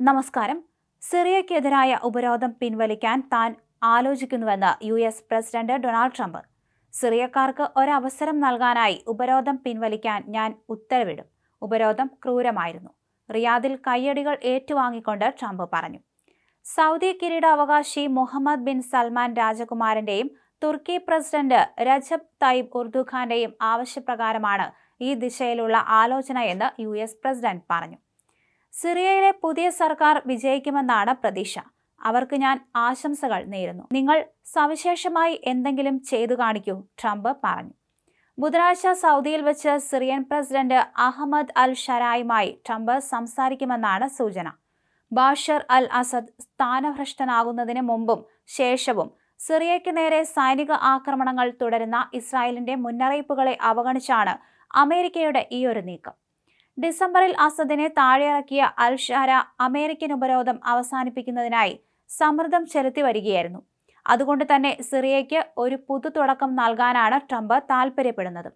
നമസ്കാരം. സിറിയക്കെതിരായ ഉപരോധം പിൻവലിക്കാൻ താൻ ആലോചിക്കുന്നുവെന്ന് U S president Donald Trump. സിറിയക്കാർക്ക് ഒരവസരം നൽകാനായി ഉപരോധം പിൻവലിക്കാൻ ഞാൻ ഉത്തരവിടും. ഉപരോധം ക്രൂരമായിരുന്നു. റിയാദിൽ കയ്യടികൾ ഏറ്റുവാങ്ങിക്കൊണ്ട് ട്രംപ് പറഞ്ഞു. സൗദി കിരീടാവകാശി മുഹമ്മദ് ബിൻ സൽമാൻ രാജകുമാരന്റെയും തുർക്കി പ്രസിഡന്റ് രജബ് തയ്യബ് ഉർദുഖാന്റെയും ആവശ്യപ്രകാരമാണ് ഈ ദിശയിലുള്ള ആലോചന എന്ന് യു പ്രസിഡന്റ് പറഞ്ഞു. സിറിയയിലെ പുതിയ സർക്കാർ വിജയിക്കുമെന്നാണ് പ്രതീക്ഷ. അവർക്ക് ഞാൻ ആശംസകൾ നേരുന്നു. നിങ്ങൾ സവിശേഷമായി എന്തെങ്കിലും ചെയ്തു കാണിക്കൂ ട്രംപ് പറഞ്ഞു. ബുധനാഴ്ച സൗദിയിൽ വെച്ച് സിറിയൻ പ്രസിഡന്റ് അഹമ്മദ് അൽ ഷരായുമായി ട്രംപ് സംസാരിക്കുമെന്നാണ് സൂചന. ബാഷർ അൽ അസദ് സ്ഥാനഭ്രഷ്ടനാകുന്നതിന് മുമ്പും ശേഷവും സിറിയയ്ക്ക് നേരെ സൈനിക ആക്രമണങ്ങൾ തുടരുന്ന ഇസ്രായേലിന്റെ മുന്നറിയിപ്പുകളെ അവഗണിച്ചാണ് അമേരിക്കയുടെ ഈയൊരു നീക്കം. ഡിസംബറിൽ അസദിനെ താഴെയിറക്കിയ അൽഷാര അമേരിക്കൻ ഉപരോധം അവസാനിപ്പിക്കുന്നതിനായി സമ്മർദ്ദം ചെലുത്തി വരികയായിരുന്നു. അതുകൊണ്ട് തന്നെ സിറിയയ്ക്ക് ഒരു പുതു തുടക്കം നൽകാനാണ് ട്രംപ് താൽപ്പര്യപ്പെടുന്നത്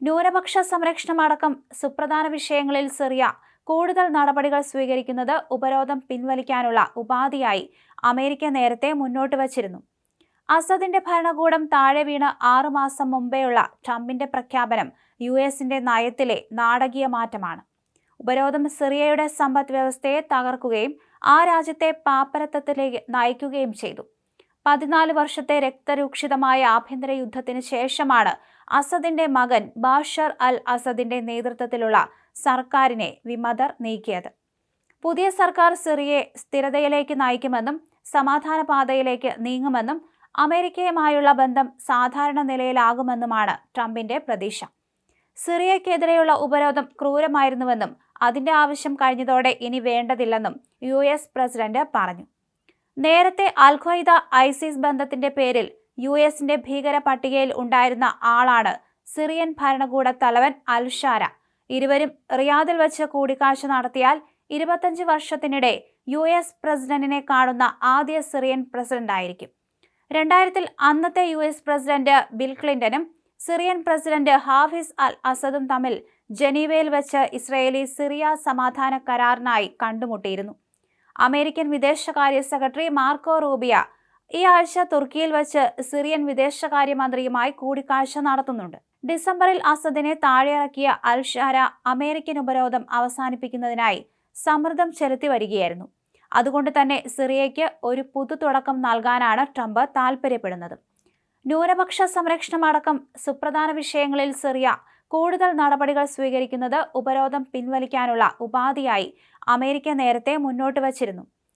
ന്യൂനപക്ഷ സംരക്ഷണമടക്കം സുപ്രധാന വിഷയങ്ങളിൽ സിറിയ കൂടുതൽ നടപടികൾ സ്വീകരിക്കുന്നത് ഉപരോധം പിൻവലിക്കാനുള്ള ഉപാധിയായി അമേരിക്ക നേരത്തെ മുന്നോട്ട് വച്ചിരുന്നു. അസദിന്റെ ഭരണകൂടം താഴെ വീണ് ആറുമാസം മുമ്പെയുള്ള ട്രംപിന്റെ പ്രഖ്യാപനം യു എസിന്റെ നയത്തിലെ നാടകീയ മാറ്റമാണ്. ഉപരോധം സിറിയയുടെ സമ്പദ് വ്യവസ്ഥയെ തകർക്കുകയും ആ രാജ്യത്തെ പാപ്പരത്വത്തിലേക്ക് നയിക്കുകയും ചെയ്തു. പതിനാല് വർഷത്തെ രക്തരൂക്ഷിതമായ ആഭ്യന്തര യുദ്ധത്തിന് ശേഷമാണ് അസദിന്റെ മകൻ ബാഷർ അൽ അസദിന്റെ നേതൃത്വത്തിലുള്ള സർക്കാരിനെ വിമതർ നീക്കിയത്. പുതിയ സർക്കാർ സിറിയയെ സ്ഥിരതയിലേക്ക് നയിക്കുമെന്നും സമാധാന പാതയിലേക്ക് നീങ്ങുമെന്നും അമേരിക്കയുമായുള്ള ബന്ധം സാധാരണ നിലയിലാകുമെന്നുമാണ് ട്രംപിന്റെ പ്രതീക്ഷ. സിറിയക്കെതിരെയുള്ള ഉപരോധം ക്രൂരമായിരുന്നുവെന്നും അതിന്റെ ആവശ്യം കഴിഞ്ഞതോടെ ഇനി വേണ്ടതില്ലെന്നും യു എസ് പ്രസിഡന്റ് പറഞ്ഞു. നേരത്തെ അൽ ഖ്വയ്ദ ഐസിസ് ബന്ധത്തിന്റെ പേരിൽ യു എസിന്റെ ഭീകര പട്ടികയിൽ ഉണ്ടായിരുന്ന ആളാണ് സിറിയൻ ഭരണകൂട തലവൻ അൽഷാര ഇരുവരും റിയാദിൽ വച്ച് കൂടിക്കാഴ്ച നടത്തിയാൽ ഇരുപത്തഞ്ച് വർഷത്തിനിടെ യു എസ് പ്രസിഡന്റിനെ കാണുന്ന ആദ്യ സിറിയൻ പ്രസിഡന്റായിരിക്കും. രണ്ടായിരത്തിൽ അന്നത്തെ യു എസ് പ്രസിഡന്റ് ബിൽ ക്ലിന്റനും സിറിയൻ പ്രസിഡന്റ് ഹാഫിസ് അൽ അസദും തമ്മിൽ ജനീവയിൽ വെച്ച് ഇസ്രയേലി സിറിയ സമാധാന കരാറിനായി കണ്ടുമുട്ടിയിരുന്നു. അമേരിക്കൻ വിദേശകാര്യ സെക്രട്ടറി മാർക്കോ റൂബിയ ഈ ആഴ്ച തുർക്കിയിൽ വെച്ച് സിറിയൻ വിദേശകാര്യമന്ത്രിയുമായി കൂടിക്കാഴ്ച നടത്തുന്നുണ്ട്. ഡിസംബറിൽ അസദിനെ താഴെയിറക്കിയ അൽ ഷാര അമേരിക്കൻ ഉപരോധം അവസാനിപ്പിക്കുന്നതിനായി സമ്മർദ്ദം ചെലുത്തി വരികയായിരുന്നു. അതുകൊണ്ട് തന്നെ സിറിയയ്ക്ക് ഒരു പുതു തുടക്കം നൽകാനാണ് ട്രംപ് താൽപ്പര്യപ്പെടുന്നത് ന്യൂനപക്ഷ സംരക്ഷണമടക്കം സുപ്രധാന വിഷയങ്ങളിൽ സിറിയ കൂടുതൽ നടപടികൾ സ്വീകരിക്കുന്നത് ഉപരോധം പിൻവലിക്കാനുള്ള ഉപാധിയായി അമേരിക്ക നേരത്തെ മുന്നോട്ട് വച്ചിരുന്നു.